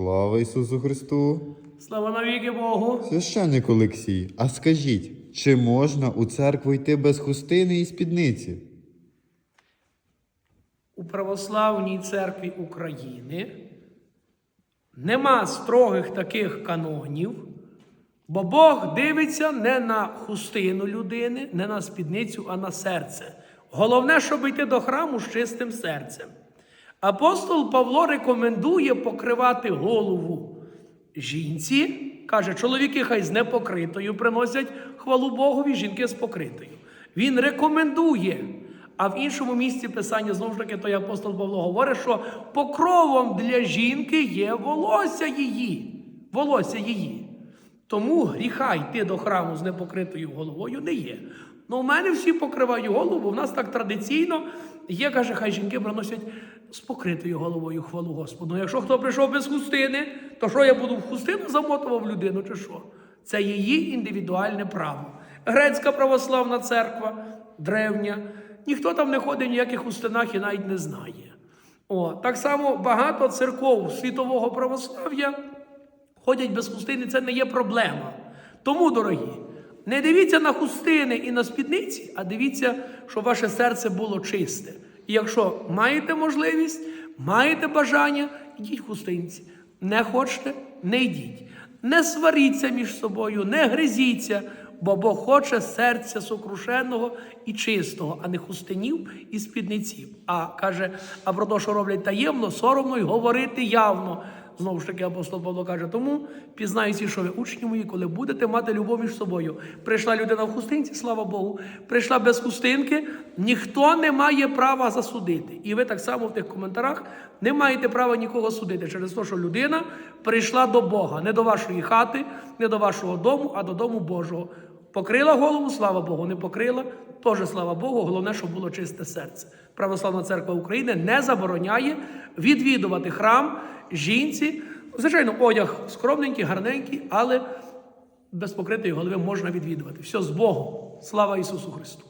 Слава Ісусу Христу! Слава навіки Богу! Священник Олексій, а скажіть, чи можна у церкву йти без хустини і спідниці? У Православній церкві України нема строгих таких канонів, бо Бог дивиться не на хустину людини, не на спідницю, а на серце. Головне, щоб йти до храму з чистим серцем. Апостол Павло рекомендує покривати голову жінці. Каже, чоловіки хай з непокритою приносять хвалу Богові, жінки з покритою. Він рекомендує. А в іншому місці писання знову ж таки той апостол Павло говорить, що покровом для жінки є волосся її. Волосся її. Тому гріха йти до храму з непокритою головою не є. Ну, у мене всі покривають голову, в нас так традиційно є, каже, хай жінки приносять з покритою головою хвалу Господу. Ну, якщо хто прийшов без хустини, то що я буду в хустину замотував людину, чи що? Це її індивідуальне право. Грецька православна церква, древня, ніхто там не ходить в ніяких хустинах і навіть не знає. О, так само багато церков світового православ'я ходять без хустини, це не є проблема. Тому, дорогі, не дивіться на хустини і на спідниці, а дивіться, щоб ваше серце було чисте. І якщо маєте можливість, маєте бажання, йдіть в хустинці. Не хочете, не йдіть. Не сваріться між собою, не гризіться, бо Бог хоче серця сокрушеного і чистого, а не хустинів і спідниців. А каже, а про те, що роблять таємно, соромно й говорити явно. Знову ж таки, апостол Павло каже, тому пізнаюся, що ви учні мої, коли будете мати любов між собою. Прийшла людина в хустинці, слава Богу, прийшла без хустинки, ніхто не має права засудити. І ви так само в тих коментарях не маєте права нікого судити через те, що людина прийшла до Бога, не до вашої хати, не до вашого дому, а до дому Божого. Покрила голову, слава Богу, не покрила, теж слава Богу, головне, щоб було чисте серце. Православна церква України не забороняє відвідувати храм жінці. Звичайно, одяг скромненький, гарненький, але без покритої голови можна відвідувати. Все з Богом. Слава Ісусу Христу!